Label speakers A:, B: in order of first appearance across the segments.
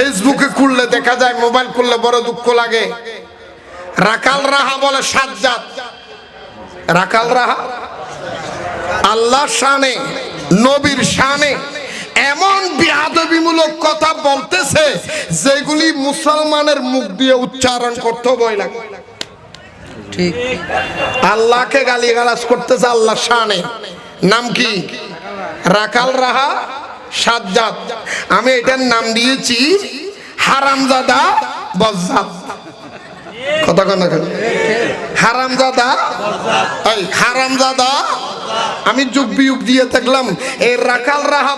A: ফেসবুকে খুললে দেখা যায় মোবাইল খুললে বড় দুঃখ লাগে। রাকাল রাহা বলে সাজ্জাদ রাকাল রাহা আল্লাহ শানে নবীর শানে এমন বিয়াদবিমূলক কথা বলতেছে যেগুলি মুসলমানের মুখ দিয়ে উচ্চারণ করতে ভয় লাগে।
B: ঠিক।
A: আল্লাহকে গালিগালাজ করতেছে আল্লাহ শানে। নাম কি? রাকাল রাহা সাজ্জাদ, আমি এটার নাম দিয়েছি হারামজাদা হারামজাদা আমি যুগ বিযুগ দিয়ে দেখলাম এই রাকাল রাহা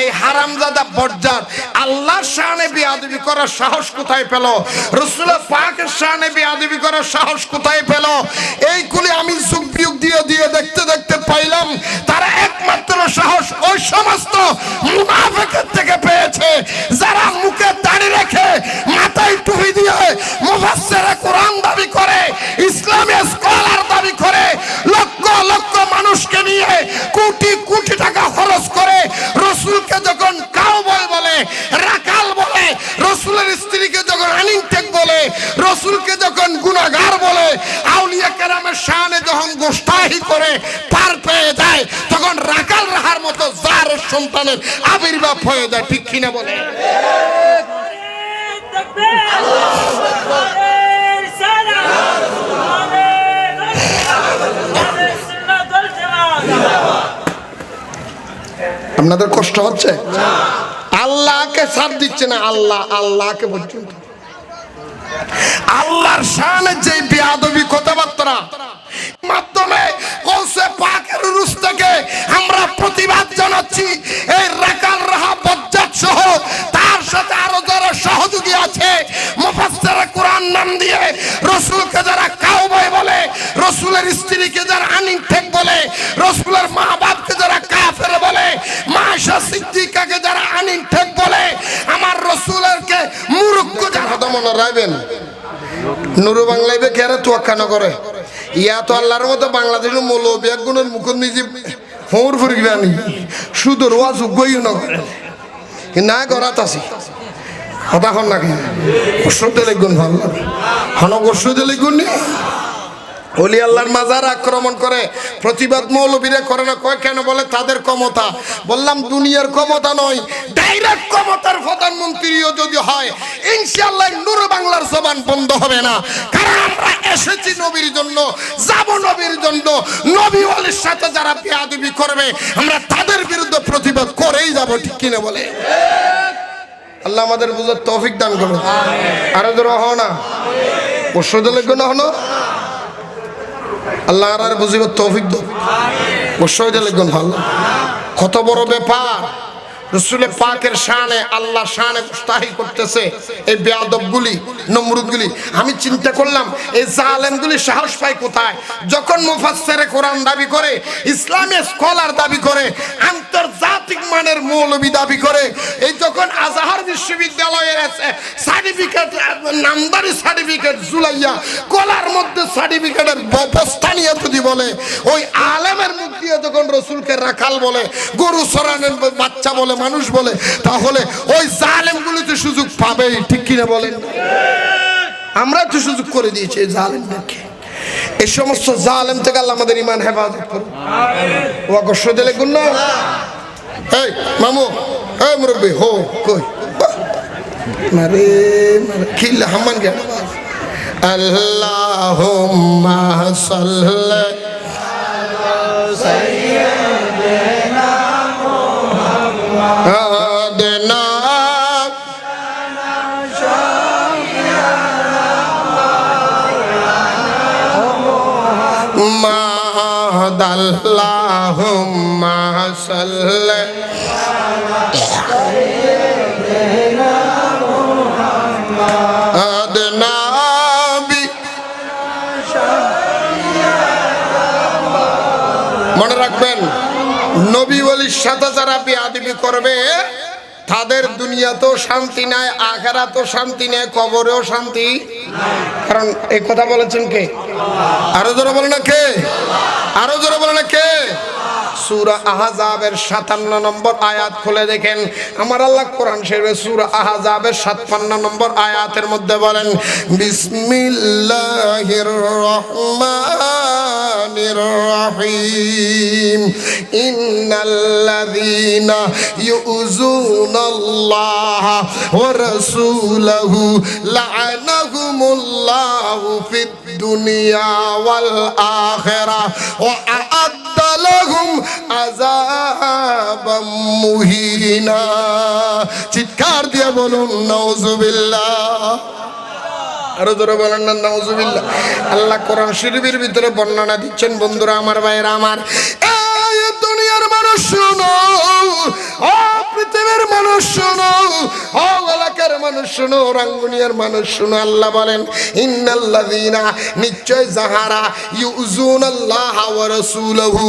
A: এই হারামজাদা শানে বিয়াদবি করার সাহস কোথায় পেল? রসুল পাকের শানে বিয়াদবি করার সাহস কোথায় পেল? এইগুলি করে পার পেয়ে যায়, তখন রাকাল রাহার মতো জারের সন্তানের আবির্ভাব হয়ে যায়, ঠিক কিনা বলে? আপনাদের কষ্ট হচ্ছে? আল্লাহকে সাথ দিচ্ছে না, আল্লাহ, আল্লাহকে পর্যন্ত। আল্লাহর শানে যে বেআবি কথাবার্তা। মাধ্যমে কৌশে পাকের রুস থেকে আমরা প্রতিবাদ জানাচ্ছি। রাখবেন নুরু বাংলায় কেরে তোয়াক্কা না করে? ইয়া তো আল্লাহর মতো বাংলাদেশের মৌলবী গুণের মুখ নিজে হোঁর ফুরগি আনি। শুধু রোয়া যোগ্যই না করে। না করাত আছি। হন নাকি? গোসল দিলে গুণ ভালো হন গোসল দিলে গুণ নেই অলি আল্লাহর মাজার আক্রমণ করে প্রতিবাদ মৌলবীরা করে না, কয় কেন বলে? তাদের ক্ষমতা। বললাম, দুনিয়ার ক্ষমতা নয় ডাইরেক্ট ক্ষমতার প্রধানমন্ত্রীও যদি হয়, ইনশাআল্লাহ নূর বাংলার জবান বন্ধ হবে না। কারণ আমরা এসেছি নবীর জন্য, যাব নবীর জন্য। নবী ওয়ালির সাথে যারা বেয়াদবি করবে, আমরা তাদের বিরুদ্ধে প্রতিবাদ করেই যাব, ঠিক কিনা বলে? আল্লাহ আমাদের বুঝার তৌফিক দান করুন। আরও ধরো হও না। দিলে গুণ হনো আল্লাহ আর তৌফিক দো অবশ্যই দিলে ভালো। কত বড় ব্যাপার। রসুলে পাকের শানে আল্লাহ শানে মুস্তাহি করতেছে এই বেয়াদবগুলি নমরুদগুলি। আমি চিন্তা করলাম এই জালেমগুলি সাহস পায় কোথায়? যখন মুফাসসিরে কোরআন দাবি করে ইসলামী স্কলার দাবি করে আন্তর্জাতিক মানের মৌলবি দাবি করে এই বিশ্ববিদ্যালয়ের সার্টিফিকেট নামদারি সার্টিফিকেট জুলাইয়া গলার মধ্যে সার্টিফিকেটের বস্তা নিয়ে যদি বলে, ওই আলেমের মুখ দিয়ে যখন রসুলকে রাখাল বলে, গরু সরানের বাচ্চা বলে, মানুষ বলে, তাহলে ওই জালেমগুলি তো সুযোগ পাবেই, ঠিক কিনা বলেন? আমরা তো সুযোগ করে দিয়েছি এই জালেমদেরকে। এই সমস্ত জালেম থেকে আল্লাহ আমাদের ইমান হেফাজত করুন। ও আকর্ষ দিলে গুণ এই, মামু, এই মুরব্বী, হো, কই। মারে মারে। খিল হামান গেল আল্লাহুম্মা সাল্লি। আদনা। মাদ আল্লাহুম্মা সাল্লি। মনে রাখবেন, নবী বলির সাথে যারা বেয়াদবি করবে, তাদের দুনিয়াতেও শান্তি নাই, আখেরাতেও শান্তি নেই, কবরেও শান্তি কারণ এই কথা বলেছেন কে? আরও জোরে বলে না কে? আরও জোরে বলে না কে? সূরা আহজাবের 57 নম্বর আয়াত খুলে দেখেন। আমার আল্লাহ কোরআন শরীফে সূরা আহজাবের 56 নম্বর আয়াতের মধ্যে বলেন, বিসমিল্লাহির রহমানির রহিম। ইন্নাল্লাযীনা ইউযুনাল্লাহ ওয়া রাসূলাহু লা'আনাহুমুল্লাহু ফিদ দুনিয়া ওয়াল আখিরা ওয়া আ'আদ্দ লাহুম আযাবাম মুহিনা চিৎকার দিয়ে বলুন, নাউজুবিল্লাহ। আরও জোরে বলেন না, নাউজুবিল্লাহ। আল্লাহ কোরআন শরীফের ভিতরে বর্ণনা দিচ্ছেন, বন্ধুরা, আমার ভাইয়েরা, আমার। দুনিয়ার মানুষ শুনো, ও পৃথিবীর মানুষ শুনো, ও এলাকার মানুষ শুনো, রাঙ্গুনিয়ার মানুষ শুনো, আল্লাহ বলেন, ইন্নাল্লাযীনা, নিশ্চয় যাহারা ইউজুন ওয়া রাসূলহু,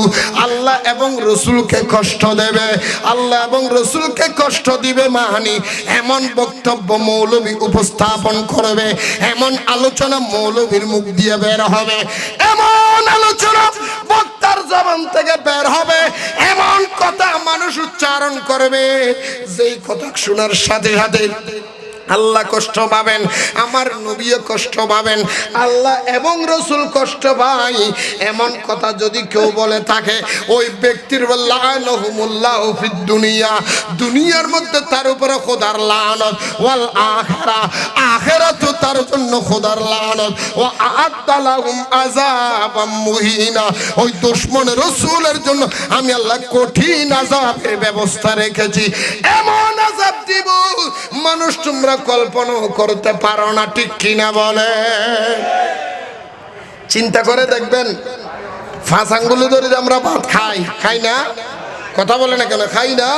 A: আল্লাহ এবং রসুলকে কষ্ট দেবে, আল্লাহ এবং রসুলকে কষ্ট দিবে মাহানি, এমন বক্তব্য মৌলবী উপস্থাপন করবে, এমন আলোচনা মৌলবীর মুখ দিয়ে বের হবে, এমন আলোচনা বক্তার জবান থেকে বের হবে। এমন কথা মানুষ উচ্চারণ করবে। যেই কথা শোনার সাথে সাথে আল্লাহ কষ্ট পাবেন, আমার নবীও কষ্ট পাবেন, আল্লাহ এবং রসুল কষ্ট পাই এমন কথা যদি কেউ বলে থাকে, ওই ব্যক্তির দুনিয়া। দুনিয়ার মধ্যে তার উপরে খোদার লানত। আখিরা। তার জন্য খোদার লানত। ও আদালাহুম আযাবাম মুহিনা। ওই দুশমন রসুলের জন্য আমি আল্লাহ কঠিন আযাবের ব্যবস্থা রেখেছি। এমন আযাব দিব, মানুষ তোমরা কল্পনাও করতে পারো না, ঠিক কিনা বলে? চিন্তা করে দেখবেন, ফাঁস আঙ্গুলি ধরে আমরা ভাত খাই খাই না? কথা বলে না কেন? খাই না?